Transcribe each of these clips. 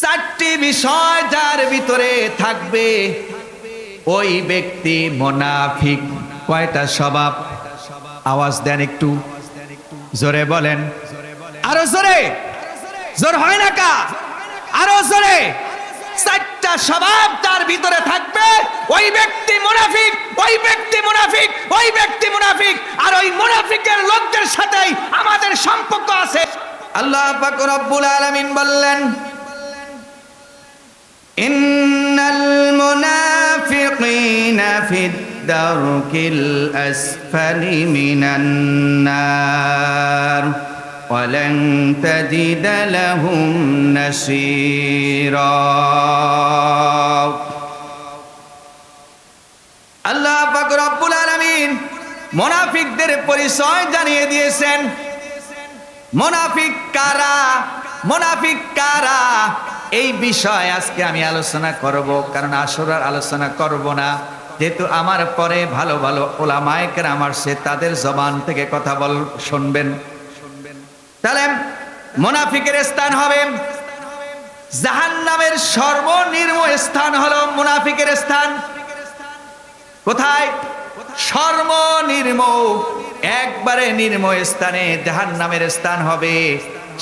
চারটি বিষয় যার ভিতরে থাকবে ওই ব্যক্তি মোনাফিক। কয়টা স্বভাব? আওয়াজ দেন একটু। জোরে বলেন। আরও জোরে। জোর হয় না কা? আরও জোরে। চারটা স্বভাব তার ভিতরে থাকবে ওই ব্যক্তি মুনাফিক, ওই ব্যক্তি মুনাফিক, ওই ব্যক্তি মুনাফিক। আর ওই মুনাফিকের লোকদের সাথেই আমাদের সম্পর্ক আছে। আল্লাহ পাক রব্বুল আলামিন বললেন ইন্নাল মুনাফিকিনা ফিদ দারকিল আসফালি মিনান নার ولن تجد لهم نصيرا আল্লাহ পাক রব্বুল আলামিন মুনাফিকদের পরিচয় জানিয়ে দিয়েছেন মুনাফিক কারা মুনাফিক কারা এই বিষয় আজকে আমি আলোচনা করব, কারণ আসরার আলোচনা করব না। যেহেতু আমার পরে ভালো ভালো ওলামায়কের আমার সে তাদের জবান থেকে কথা বল, শুনবেন। তাহলে মুনাফিকের স্থান হবে, জাহান্নামের সর্বনির্ম স্থান হলো মুনাফিকের স্থান। কোথায়? সর্বনির্ম একবারে নির্ম স্থানে জাহান্নামের স্থান হবে।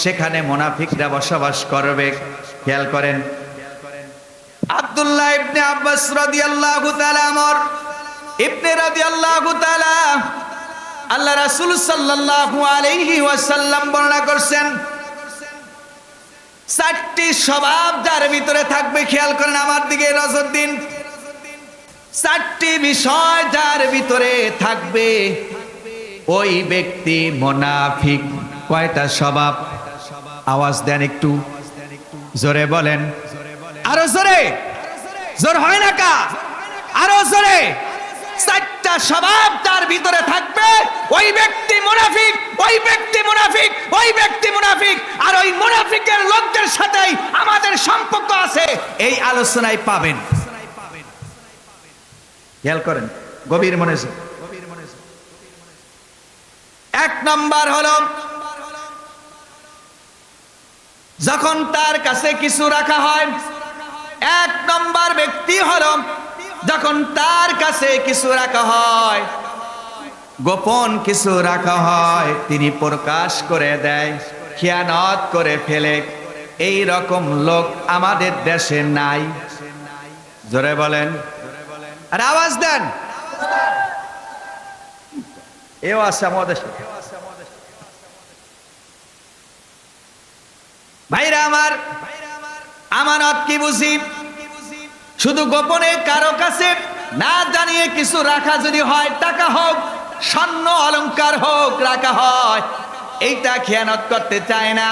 সেখানে মুনাফিকরা বসবাস করবে। খেয়াল করেন। আব্দুল্লাহ ইবনে আব্বাস রাদিয়াল্লাহু তাআলা আমর। ইবনে রাদিয়াল্লাহু তাআলা আল্লাহ রাসূল সাল্লাল্লাহু আলাইহি ওয়াসাল্লাম বর্ণনা করছেন, চারটি স্বভাব যার ভিতরে থাকবে, খেয়াল করেন আমার দিকে নজর দিন। চারটি বিষয় যার ভিতরে থাকবে, ওই ব্যক্তি মোনাফিক। কয়টা স্বভাব? আওয়াজ দেন একটু। জোরে বলেন। আরও জোরে। জোর হয় না কা? আরও জোরে। চারটা স্বভাব তার ভিতরে থাকবে। ওই ব্যক্তি মুনাফিক, ওই ব্যক্তি মুনাফিক, ওই ব্যক্তি মুনাফিক। আর ওই মুনাফিকের লোকদের সাথেই আমাদের সম্পর্ক আছে। এই আলোচনায় পাবেন। খেয়াল করেন, গভীর মনে এক নম্বর হলো যখন তার কাছে কিছু রাখা হয়, এক নম্বর ব্যক্তি হলো যখন তার কাছে কিছু রাখা হয়, গোপন কিছু রাখা হয়, তিনি প্রকাশ করে দেয়, খেয়ানত করে ফেলে, এই রকম লোক আমাদের দেশে নাই। জোরে বলেন। আর আওয়াজ দেন। এও আছে আমাদের ভাইরা আমার, আমানত কি বুঝি? শুধু গোপনে কারও কাছে না জানিয়ে কিছু রাখা যদি হয়, টাকা হোক, স্বর্ণ অলংকার হোক, রাখা হয়, এইটা খেয়ানত করতে চায় না।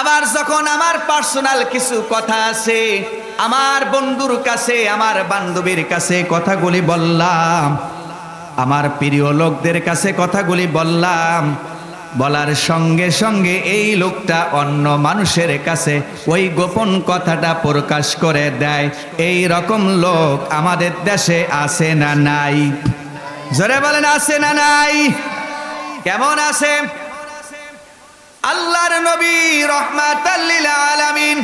আবার যখন আমার পার্সোনাল কিছু কথা আছে, আমার বন্ধুর কাছে, আমার বান্ধবীর কাছে কথাগুলি বললাম, আমার প্রিয় লোকদের কাছে কথাগুলি বললাম বলার সঙ্গে সঙ্গে এই লোকটা অন্য মানুষের কাছে ওই গোপন কথাটা প্রকাশ করে দেয়, এই রকম লোক আমাদের দেশে আছে না নাই? জোরে বলেন, আছে না নাই? কেমন আছে? আল্লাহর নবী রহমাতাল্লিল আলামিন,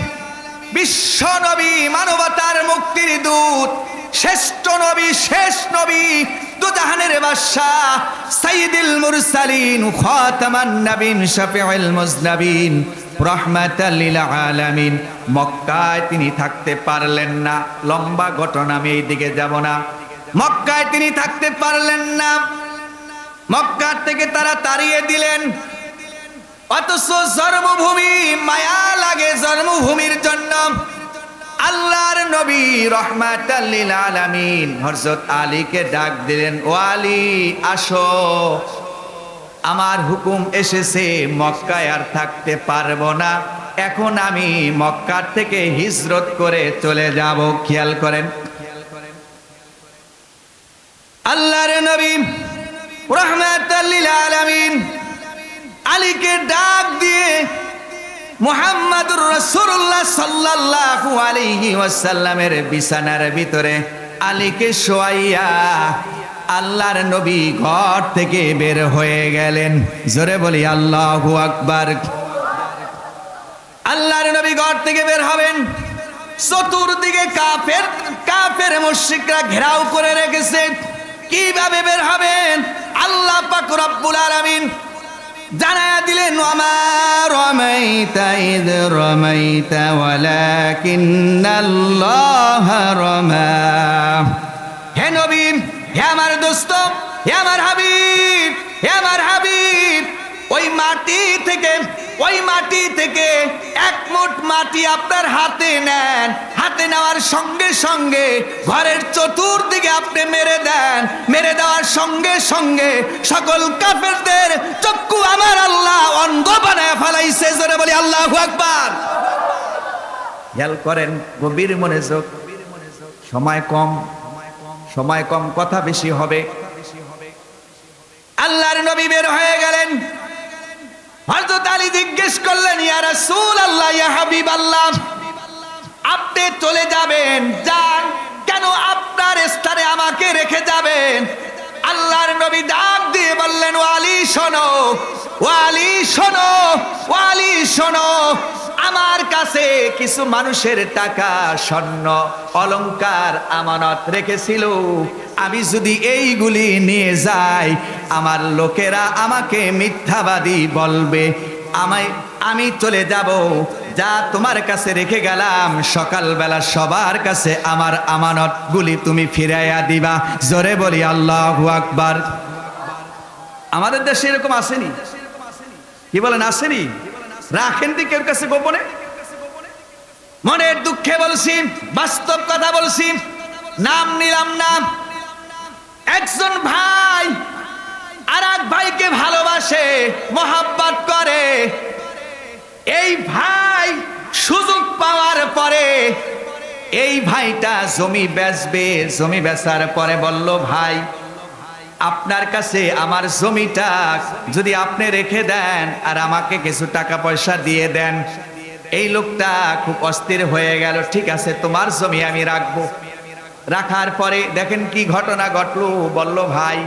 বিশ্ব নবী মানবতার মুক্তির দূত, শ্রেষ্ঠ নবী, শেষ নবী তিনি থাকতে পারলেন না। লম্বা ঘটনা আমি এই দিকে যাব না। মক্কায় তিনি থাকতে পারলেন না। মক্কার থেকে তারা তাড়িয়ে দিলেন। অথচ জন্মভূমি, মায়া লাগে জন্মভূমির জন্য। আল্লাহর নবী রহমাতাল্লিল আলামিন। হযরত আলীকে ডাক দিলেন, ও আলী, আসো। আমার হুকুম এসেছে, মক্কায় আর থাকতে পারব না। এখন আমি মক্কার থেকে হিজরত করে চলে যাব। খেয়াল করেন। আল্লাহর নবী রহমাতাল্লিল আলামিন আলীকে ডাক দিয়ে মোহাম্মদুর রসুল্লাহ সাল্লাল্লাহু আলাইহি ওয়াসাল্লামের বিছানার ভিতরে আলীকে শোয়াইয়া আল্লাহর নবী ঘর থেকে বের হয়ে গেলেন। জোরে বলি, আল্লাহু আকবার। আল্লাহর নবী ঘর থেকে বের হবেন। চতুর্দিকে কাফের কাফের মুশরিকরা ঘেরাও করে রেখেছে। কীভাবে বের হবেন? আল্লাহ পাক রব্বুল আলামিন জানায়া দিলেন, ওয়ামা রমাইতা ইদ রমাইতা, ওয়ালাকিন্নাল্লাহ রমা। হে নবী, হে আমার দোস্ত, হে আমার হাবিব, হে আমার হাবিব, ওই মাটি থেকে ওই মাটি থেকে এক মুঠ মাটি আপনার হাতে নেন। হাতে নেওয়ার সঙ্গে সঙ্গে ঘরের চতুর্দিকে আপনি মেরে দেন। মেরে দেওয়ার সঙ্গে সঙ্গে সকল কাফেরদের চক্ষু আমার আল্লাহ অন্ধ বানায় ফেলাইছে। জোরে বলি, আল্লাহ আকবার। খেয়াল করেন, গভীর মনোযোগ। সময় কম সময় কম, কথা বেশি হবে। আল্লাহর নবী বের হয়ে গেলেন। হযরত আলী জিজ্ঞেস করলেন, ইয়া রাসূলুল্লাহ, ইয়া হাবিব আল্লাহ আপনি চলে যাবেন, যান। কেন আপনার স্থানে আমাকে রেখে যাবেন? আল্লাহর নবী ডাক দিয়ে বললেন, ওয়ালি শোনো ওয়ালি শোনো ওয়ালি শোনো, আমার কাছে কিছু মানুষের টাকা, স্বর্ণ, অলংকার, আমানত রেখেছিল। আমি যদি এইগুলি নিয়ে যাই, আমার লোকেরা আমাকে মিথ্যাবাদী বলবে। আমায়, আমি চলে যাব। যা তোমার কাছে রেখে গেলাম, সকালবেলা সবার কাছে আমার আমানতগুলি তুমি ফিরাইয়া দিবা। জোরে বলি, আল্লাহ আকবার। আমাদের দেশে এরকম আসেনি। কি বলেন, আসেনি? রাখেন দি কেউ কাছে গোপনে। মনের দুঃখে বলছি, বাস্তব কথা বলছি, নাম নিলাম না। একজন ভাই আর এক ভাইকে ভালোবাসে, মোহাব্বত করে। এই ভাই সুযোগ পাওয়ার পরে, এই ভাইটা জমি বেচবে, জমি বেচার পরে বলল, ভাই, আপনার কাছে আমার জমিটা যদি আপনি রেখে দেন আর আমাকে কিছু টাকা পয়সা দিয়ে দেন। এই লোকটা খুব অস্থির হয়ে গেল, ঠিক আছে, তোমার জমি আমি রাখব। রাখার পরে দেখেন কি ঘটনা ঘটলো, বলল, ভাই,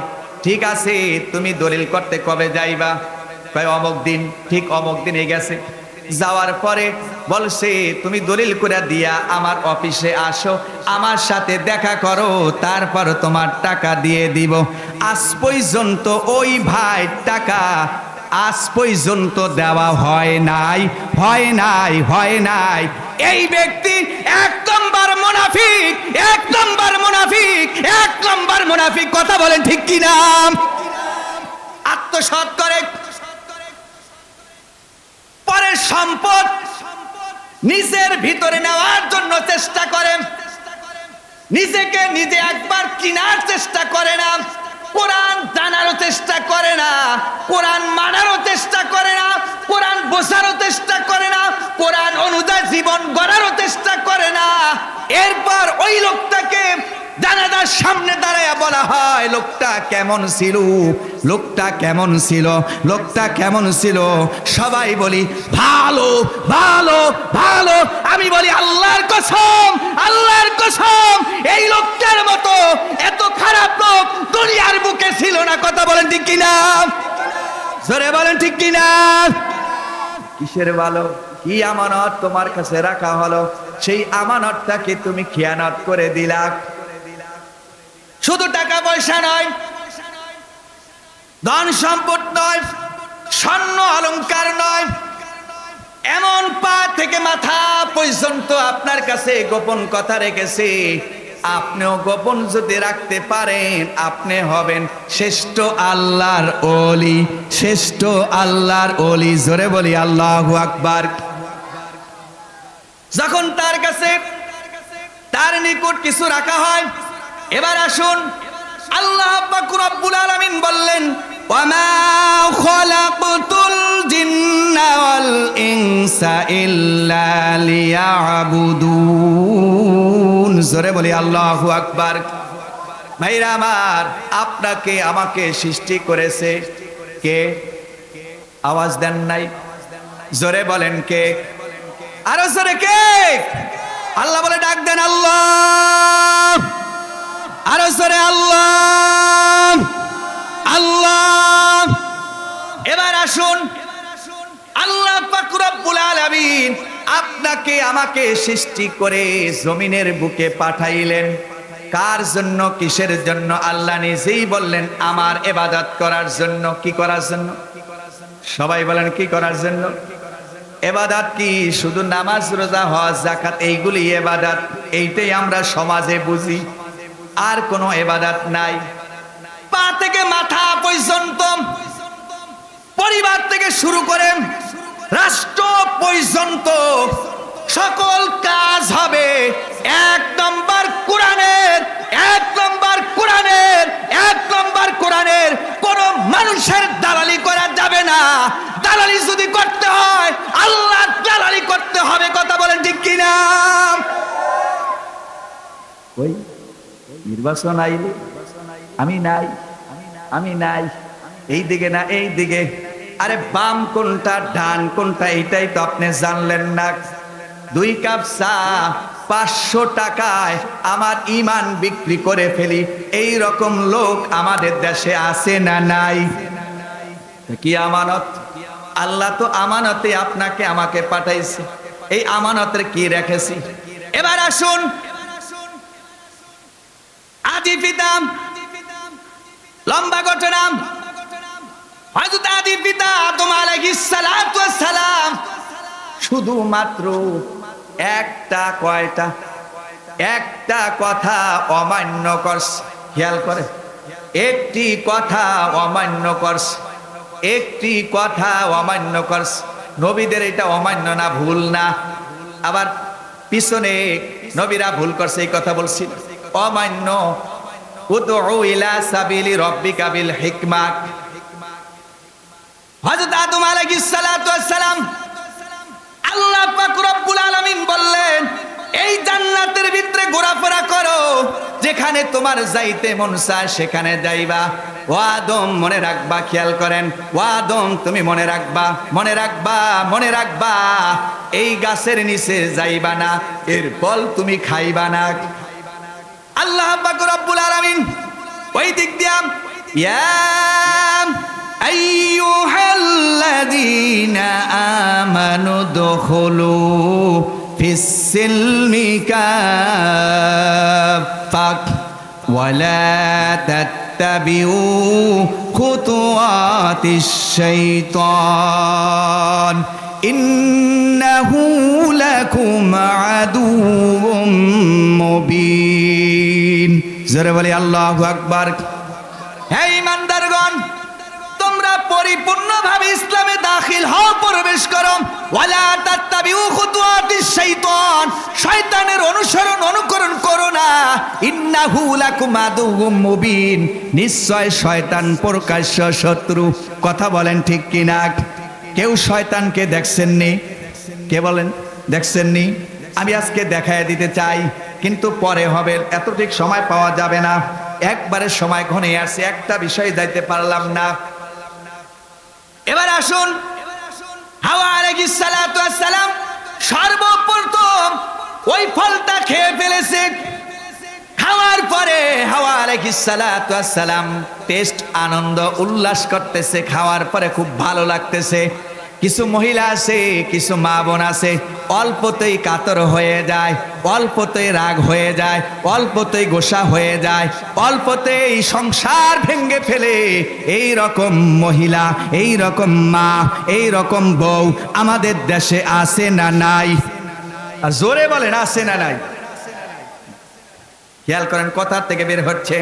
ঠিক আছে, তুমি দলিল করতে কবে যাইবা? কয়, অমুক দিন। ঠিক অমুক দিনে গেছে। যাওয়ার পরে বলছে, তুমি দলিল করে দিয়া আমার অফিসে আসো, আমার সাথে দেখা করো, তারপর তোমার টাকা দিয়ে দিব। আজ পর্যন্ত ওই ভাই টাকা আজ পর্যন্ত দেওয়া হয় নাই হয় নাই হয় নাই। এই ব্যক্তি এক নম্বর মুনাফিক, এক নম্বর মুনাফিক, এক নম্বর মুনাফিক, কথা বলেন ঠিক কি নাম আত্মসৎ করে পরে সম্পদ নিজের ভিতরে নেওয়ার জন্য চেষ্টা করে। নিজেকে নিজে একবার কিনার চেষ্টা করে না। কোরআন জানারও চেষ্টা করে না। কোরআন মানারও চেষ্টা করে না। কোরআন বোঝারও চেষ্টা করে না। কোরআন অনুযায়ী জীবন গড়ারও চেষ্টা করে না। এরপর ওই লোকটাকে জানাজার সামনে দাঁড়ায় বলা হয়, লোকটা কেমন ছিল? লোকটা কেমন ছিল? লোকটা কেমন ছিল? সবাই বলি, ভালো ভালো ভালো। আমি বলি, আল্লাহর কসম আল্লাহর কসম, এই লোকটার মতো এত খারাপ লোক দুনিয়ার বুকে ছিল না। কথা বলেন ঠিক কিনা? জোরে বলেন ঠিক কিনা? কিসের ভালো? কি আমানত তোমার কাছে রাখা হলো? সেই আমানতটাকে তুমি খেয়ানত করে দিলা। শুধু টাকা পয়সা নয়, ধন সম্পদ নয়, স্বর্ণ অলংকার নয়, এমন পা থেকে মাথা পর্যন্ত আপনার কাছে গোপন কথা রেখেছে। আপনিও গোপন যদি রাখতে পারেন, আপনি হবেন শ্রেষ্ঠ আল্লাহর ওলি, শ্রেষ্ঠ আল্লাহর ওলি, জোরে বলি আল্লাহ আকবার। যখন তার কাছে, তার নিকট কিছু রাখা হয় এবার আসুন। আল্লাহ পাক রব্বুল আলামিন বললেন জোরে আকবার। ভাইরা আমার, আপনাকে আমাকে সৃষ্টি করেছে কে? আওয়াজ দেন নাই। জোরে বলেন কে? আরও জোরে কে? আল্লাহ বলে, ডাক দেন আল্লাহ। আরও জোরে, আল্লাহ! আল্লাহ! এবার আসুন। আল্লাহ পাক রব্বুল আলামিন আপনাকে, আমাকে সৃষ্টি করে জমিনের বুকে পাঠাইলেন। কার জন্য? কিসের জন্য? আল্লাহ নিজেই বললেন, আমার এবাদত করার জন্য। কি করার জন্য? সবাই বলেন, কি করার জন্য? এবাদাত কি? শুধু নামাজ, রোজা, হজ জাকাত এইগুলি এবাদাত এইটাই আমরা সমাজে বুঝি। আর কোনো এবাদাত নাই। পা থেকে মাথা পর্যন্ত পরিবার থেকে শুরু করেন রাষ্ট্র পর্যন্ত সকল কাজ হবে। এক নম্বর কোরআনের, এক নম্বর কোরআনের, এক নম্বর কোরআনের। কোন মানুষের দালালি করা যাবে না। দালালি যদি করতে হয় আল্লাহ দালালি করতে হবে। কথা বলেন ঠিক কিনা? ওই নির্বাচন আইলে আমি নাই আমি নাই, এই দিকে না এই দিকে। আরে বাম কোনটা, ডান কোনটা, এইটাই তো আপনি জানলেন না। দুই কাপ চা, পাঁচশো টাকায় আমার ইমান বিক্রি করে ফেলি। এই রকম লোক আমাদের দেশে আছে না নাই? কি আমানত? আল্লাহ তো আমানতে আপনাকে আমাকে পাঠাইছে। এই আমানতের কি রেখেছি? এবার আসুন শুধুমাত্র একটা কয়টা? একটা কথা অমান্য করছে। খেয়াল করে। একটি কথা অমান্য করছে। একটি কথা অমান্য করছে। নবীদের এটা অমান্য না, ভুল না। আবার পিছনে নবীরা ভুল করছে, এই কথা বলছি অমান্য। যেখানে তোমার যাইতে মন চায় সেখানে যাইবা। ও আদম, মনে রাখবা, খেয়াল করেন। ও আদম, তুমি মনে রাখবা মনে রাখবা মনে রাখবা। এই গাছের নিচে যাইবা না, এর ফল তুমি খাইবা না। আল্লাহ পাকুর আব্বুল আলামিন ওই দিক দিয়া ইয়াম আইয়ুহাল্লাযীনা আমানু দুখুলু ফিস-সিলমি কাফাক ওয়ালা তাত্তাবিউ খুতুওয়াতিশ শাইতান ইন্নাহু লাকুম আদুউম মুবিন। জোরে বলি, আল্লাহ আকবার। হ্যাঁ মান্দারগণ তোমরা পরিপূর্ণভাবে ইসলামে দাখিল হও, প্রবেশ করো। ওয়ালা তাত্তাবিউ খুতুয়াতিস শাইতান, শয়তানের অনুসরণ অনুকরণ করো না। ইন্নাহু লাকুম আদুউম মুবিন, নিশ্চয় শয়তান প্রকাশ্য শত্রু। কথা বলেন ঠিক কি না? কেউ শয়তানকে দেখছেননি? কে বলেন? দেখছেননি? আমি আজকে দেখায় দিতে চাই। কিন্তু পরে হবে, এত ঠিক সময় পাওয়া যাবে না। একবারে সময় ঘনে আসছে, একটা বিষয় যাইতে পারলাম না। এবার আসুন। হাওয়া আলাইহিস সালাতু সালাম, সর্বপ্রথম ওই ফলটা খেয়ে ফেলেছে। খাওয়ার পরে হাওয়া আলাইহিস সালাতু সালাম, টেস্ট, আনন্দ, উল্লাস করতেছে, খাওয়ার পরে খুব ভালো লাগতেছে। কিছু মহিলা আছে, কিছু মা বোন আছে। অল্পতেই কাতর হয়ে যায়, অল্পতেই রাগ হয়ে যায়, অল্পতেই গোসা হয়ে যায়, অল্পতেই সংসার ভেঙ্গে ফেলে। এই রকম মহিলা, এই রকম মা, এই রকম বউ আমাদের দেশে আছে না নাই? আর জোরে বলেন, আছে না নাই? খেয়াল করেন, কথার থেকে বের হচ্ছে।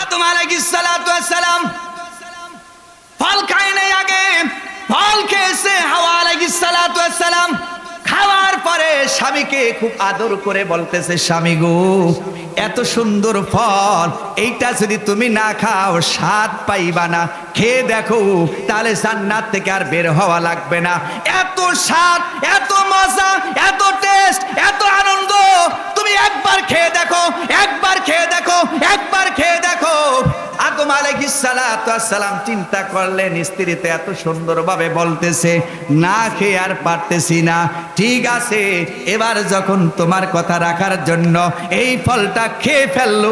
আদম আলাইহিস সালাম, ফল খায় নাই আগে। ফল খেয়েছে হাওয়া আলাইহিস সালাতু সালাম খাওয়ার পরে স্বামীকে খুব আদর করে বলতেছে, স্বামী গো, এত সুন্দর ফল, এইটা যদি তুমি না খাও, স্বাদ পাইবা না। খেয়ে দেখো, তাহলে জান্নাত থেকে আর বের হওয়া লাগবে না। এত স্বাদ, এত মজা, এত টেস্ট এত আনন্দ, তুমি একবার খেয়ে দেখো, একবার খেয়ে দেখো, একবার খেয়ে দেখো। আদম আলাইহিস সালাতু সালাম চিন্তা করলেন, স্ত্রীতে এত সুন্দরভাবে বলতেছে, না খেয়ে আর পারতেছি না। ঠিক আছে, এবার যখন তোমার কথা রাখার জন্য এই ফলটা খেয়ে ফেলল,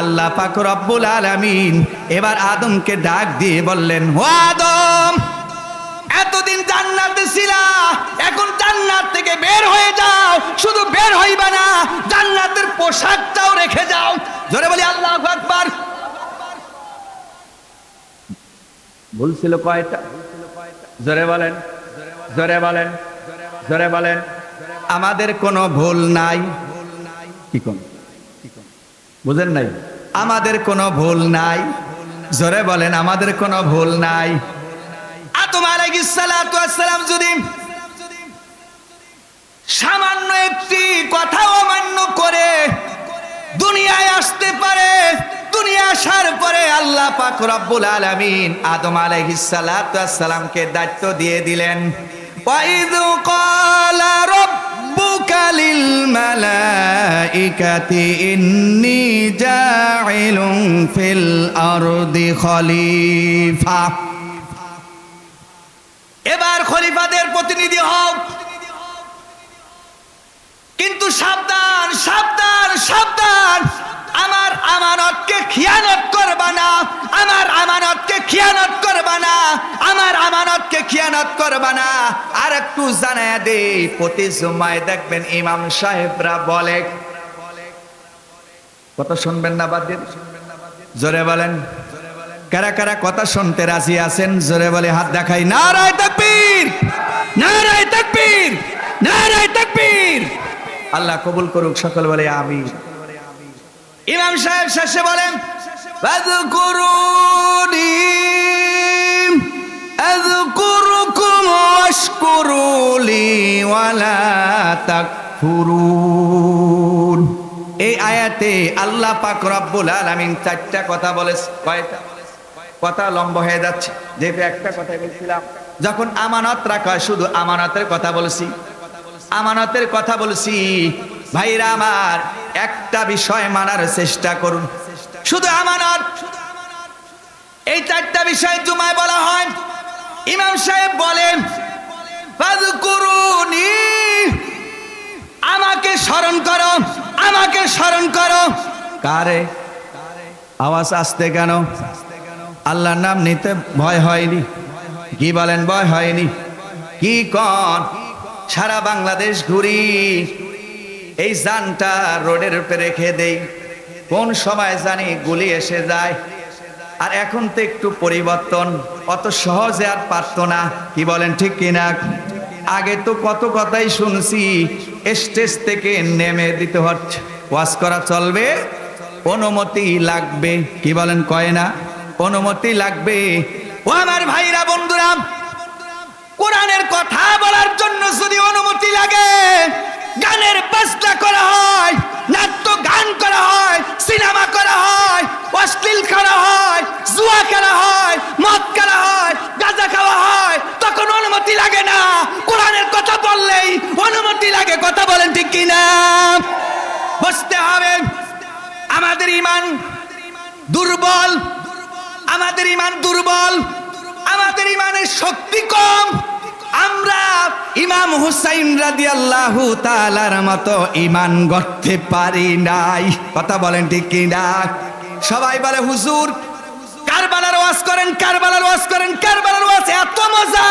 আল্লাহ পাক রব্বুল আলামিন এবার আদমকে ডাক দিয়ে বললেন, ও আদম, এতদিন জান্নাতে ছিলা, এখন জান্নাত থেকে বের হয়ে যাও, শুধু বের হইবা না, জান্নাতের পোশাকটাও রেখে যাও। জোরে বলি আল্লাহ আকবার ভুলছিল কয়টা? জোরে বলেন জোরে বলেন জোরে বলেন। আমাদের কোনো ভুল নাই। কি কোন? বুঝেন নাই? আমাদের কোনো ভুল নাই। জোরে বলেন, আমাদের কোনো ভুল নাই। যদি সামান্য একটি কথা অমান্য করে দুনিয়ায় আসতে পারে দুনিয়া আসার পরে আল্লাহ পাক রব্বুল আলামিন আদম আলাইহিস সালাতু ওয়াস সালামকে দায়িত্ব দিয়ে দিলেন। এবার খলিফাদের প্রতিনিধি হও। কিন্তু সাবধান সাবধান সাবধান। আমার আমানতকে খিয়ানত করবা না। আমার আমানতকে খিয়ানত করবা না। আমার আমানতকে খিয়ানত করবা না। আর একটু জানায় দে, প্রতি জুমায় দেখবেন ইমাম সাহেবরা বলে। কথা শুনবেন না বাদ দিয়ে জোরে বলেন। কারা কারা কথা শুনতে রাজি আছেন, জোরে বলে হাত দেখাই। নারায় তাকবীর! নারায় তাকবীর! নারায় তাকবীর! আল্লাহ কবুল করুক, সকল বলে আমি ইমাম সাহেব শেষে বলেন এই আয়াতে আল্লাহ পাক রব্বুল আলামিন চারটা কথা বলে, কয়টা? কথা লম্ব হয়ে যাচ্ছে। যেহেতু একটা কথাই বলছিলাম, যখন আমানত রাখা শুধু আমানতের কথা বলছি। আমানতের কথা বলছি ভাইরা আমার, একটা বিষয় মানার চেষ্টা করুন। শুধু আমানত এই চারটা বিষয় জুমায় বলা হয়। ইমাম সাহেব বলেন আমাকে স্মরণ করো, আমাকে স্মরণ করো। কারে? আওয়াজ আসতে কেন? আল্লাহর নাম নিতে ভয় হয়নি। কি বলেন, ভয় হয়নি? কি কন? সারা বাংলাদেশ ঘুরি। এই যানটা রোডের উপরে রেখে দেই। কোন সময় জানি গুলি এসে যায়। আর এখন তো একটু পরিবর্তন। অত সহজে আর পারতো না। কি বলেন, ঠিক কিনা? আগে তো কত কথাই শুনছি, স্টেজ থেকে নেমে দিতে হচ্ছে। ওয়াজ করা চলবে, অনুমতি লাগবে। কি বলেন, কয় না? অনুমতি লাগবে। ও আমার ভাইরা, বন্ধুরা, কোরআনের কথা বলার আল্লাহ তালার মতো ইমান গড়তে পারি নাই। কথা বলেন ঠিক সবাই বলে, হুজুর, কারবালার ওয়াজ করেন, কারবালার ওয়াজ করেন, কারবালার ওয়াজ, এত মজা!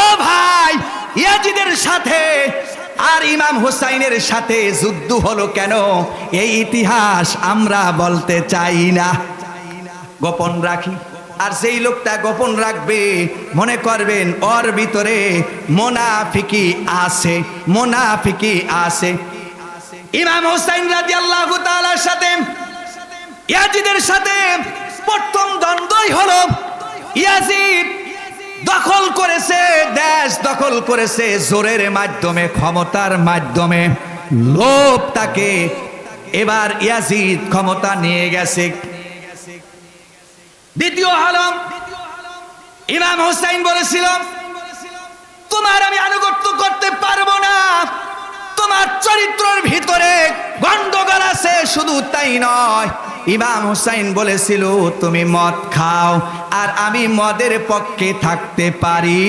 ও ভাই, ইয়াজিদের সাথে আর ইমাম হুসাইনের সাথে যুদ্ধ হলো কেন? এই ইতিহাস আমরা বলতে চাই না। গোপন রাখি। আর সেই লোকটা গোপন রাখবে, মনে করবেন ওর ভিতরে মোনাফিকি আছে মোনাফিকি আছে। ইমাম হোসাইন রাজি আল্লাহ সাথে, ইয়াজিদের সাথে প্রথম দ্বন্দ্বই হলো ইয়াজিদ দখল করেছে, দেশ দখল করেছে জোরের মাধ্যমে, ক্ষমতার মাধ্যমে। লোভ তাকে এবার ইয়াজিদ ক্ষমতা নিয়ে গেছে। দ্বিতীয় আলম ইমাম হোসাইন বলেছিল তোমার আমি আনুগত্য করতে পারব না। তোমার চরিত্রের ভিতরে গন্ডগোল আছে, শুধু তাই নয়। ইমাম হুসাইন বলেছিল, তুমি মদ খাও, আর আমি মদের পক্ষে থাকতে পারি।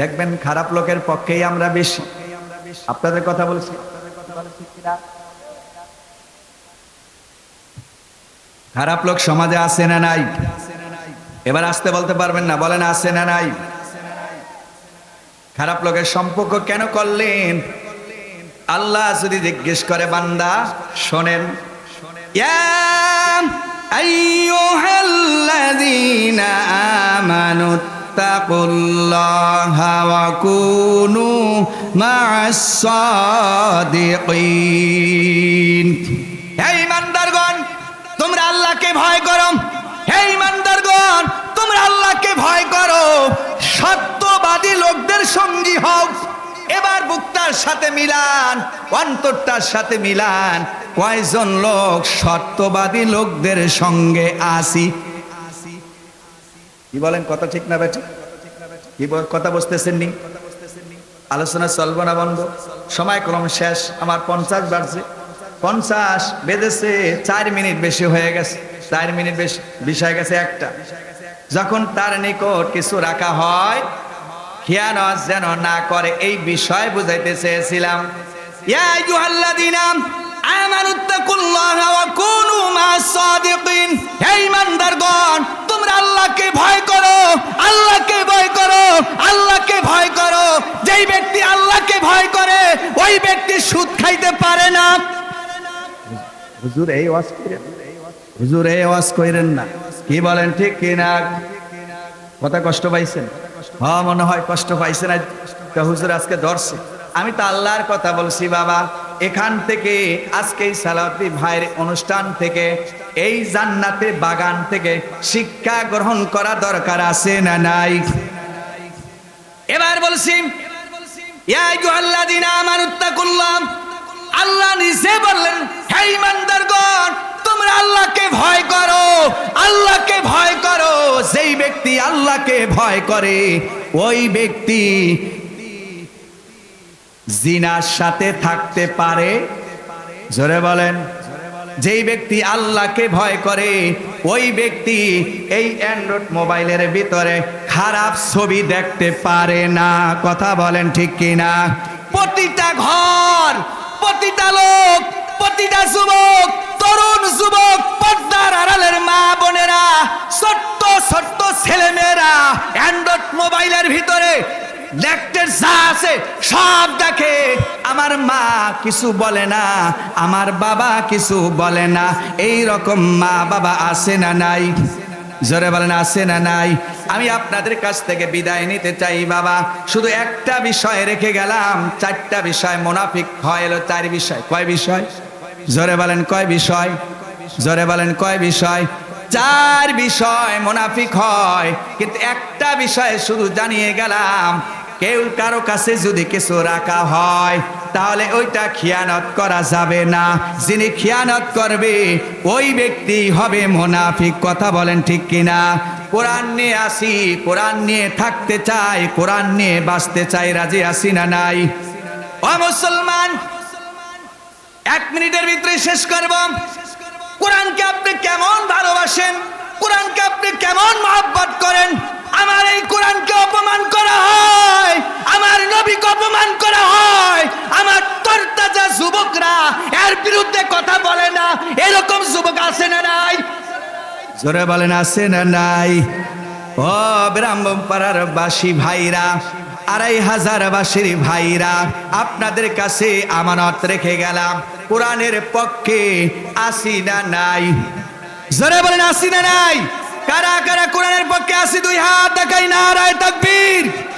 দেখবেন খারাপ লোকের পক্ষেই আমরা বেশি। আপনাদের কথা বলছি। খারাপ লোক সমাজে আছে না নাই? এবার আসতে বলতে পারবেন না, বলেন আছে না নাই? খারাপ লোকের সম্পর্ক কেন করলেন? আল্লাহ যদি জিজ্ঞেস করে, বান্দা, শোনেন। ইয়া আইয়ুহাল্লাযীনা আমানু তাকুল্লাহা ওয়া কুনু মা'আস সাদিকিন হে ইমানদারগণ তোমরা আল্লাহকে ভয় করো। হে ইমানদারগণ তোমরা আল্লাহকে ভয় করো। সত্যবাদী লোকদের সঙ্গী হও। এবার বুকটার সাথে মিলান, অন্তরটার সাথে মিলান। কয়জন লোক সত্যবাদী লোকদের সঙ্গে আসি? কি বলেন, কথা ঠিক না বেটা? কি কথা বুঝতেছেন নি আলোচনা চলবো না বন্ধ? সময় ক্রম শেষ, আমার পঞ্চাশ বাড়ছে পঞ্চাশ বেঁধেছে, চার মিনিট বেশি হয়ে গেছে, চার মিনিট বেশি বিষয় গেছে একটা। যখন তার নিকট কিছু রাখা হয়, খেয়ানত যেন না করে এই বিষয় বুঝাইতে চেয়েছিলাম। আল্লাহকে ভয় করো ভয় করো, আল্লাহকে ভয় করো। যেই ব্যক্তি আল্লাহকে ভয় করে, ওই ব্যক্তি সুদ খাইতে পারে না। হুজুর এই ওয়াজ কইরেন হুজুর এই ওয়াজ কইরেন না। কি বলেন, ঠিক কি না? কথা কষ্ট পাইছেন? হ্যাঁ মনে হয় কষ্ট পাইছেন তা হুজুর আজকে ধরছে। আমি তো আল্লাহর কথা বলছি, বাবা। এখান থেকে আজকে সালাতি ভাইয়ের অনুষ্ঠান থেকে, এই জান্নাতে বাগান থেকে শিক্ষা গ্রহণ করা দরকার আছে না নাই? এবার বলছি, ইয়া আইয়ুহাল্লাযীনা আমানুত্তাকুল্লাহ আল্লাহ নিজে বললেন, হে ইমানদারগণ, তোমরা আল্লাহকে ভয় করো, আল্লাহকে ভয় করো। যেই ব্যক্তি আল্লাহকে ভয় করে, ওই ব্যক্তি জিনার সাথে থাকতে পারে। জোরে বলেন, যেই ব্যক্তি আল্লাহকে ভয় করে, ওই ব্যক্তি এই অ্যান্ড্রয়েড মোবাইলের ভিতরে খারাপ ছবি দেখতে পারে না। কথা বলেন ঠিক কিনা? প্রতিটা ঘর প্রতিটা লোক, প্রতিটা যুবক, তরুণ যুবক, পর্দার আড়ালের মা বোনেরা, ছোট্ট ছোট্ট ছেলেমেয়েরা অ্যান্ড্রয়েড মোবাইলের ভিতরে যা আছে, সব দেখে। আমার মা কিছু বলে না, আমার বাবা কিছু বলে না এই রকম মা বাবা আছে না নাই? জোরে বলেন, আছে না নাই? আমি আপনাদের কাছ থেকে বিদায় নিতে চাই, বাবা। শুধু একটা বিষয় রেখে গেলাম, চারটা বিষয় মোনাফিক হয় এলো, চার বিষয়। কয় বিষয়? জোরে বলেন, কয় বিষয়? জোরে বলেন, কয় বিষয়? চার বিষয় মোনাফিক হয়, কিন্তু একটা বিষয় শুধু জানিয়ে গেলাম কেউ কারও কাছে যদি কিছু রাখা হয়, তাহলে ওইটা খিয়ানত করা যাবে না। যিনি খিয়ানত করবে, ওই ব্যক্তি হবে মোনাফিক। কথা বলেন ঠিক কিনা? কোরআন নিয়ে আসি, কোরআন নিয়ে থাকতে চাই, কোরআন নিয়ে বাঁচতে চাই, রাজি আসি না নাই? ও মুসলমান, এক মিনিটের ভিতরে শেষ করব। কোরআনকে আপনি কেমন ভালোবাসেন? কোরআনকে আপনি কেমন মহব্বত করেন? আমার এই কোরআনকে অপমান করা হয়, আমার নবীকে অপমান করা হয়, আমার তরতাজা যুবকরা এর বিরুদ্ধে কথা বলে না, এরকম যুবক আছে না নাই? জোরে বলেন, আছে না নাই? ও ব্রাহ্মণপাড়ার বাসী ভাইরা, আড়াই হাজার বাসীর ভাইরা, আপনাদের কাছে আমানত রেখে গেলাম, কোরআনের পক্ষে আসি না নাই? জোরে বলেন, আসি না নাই? কারা কারা কোরআনের পক্ষে আসি দুই হাত দেখাই না রায় তাকবীর।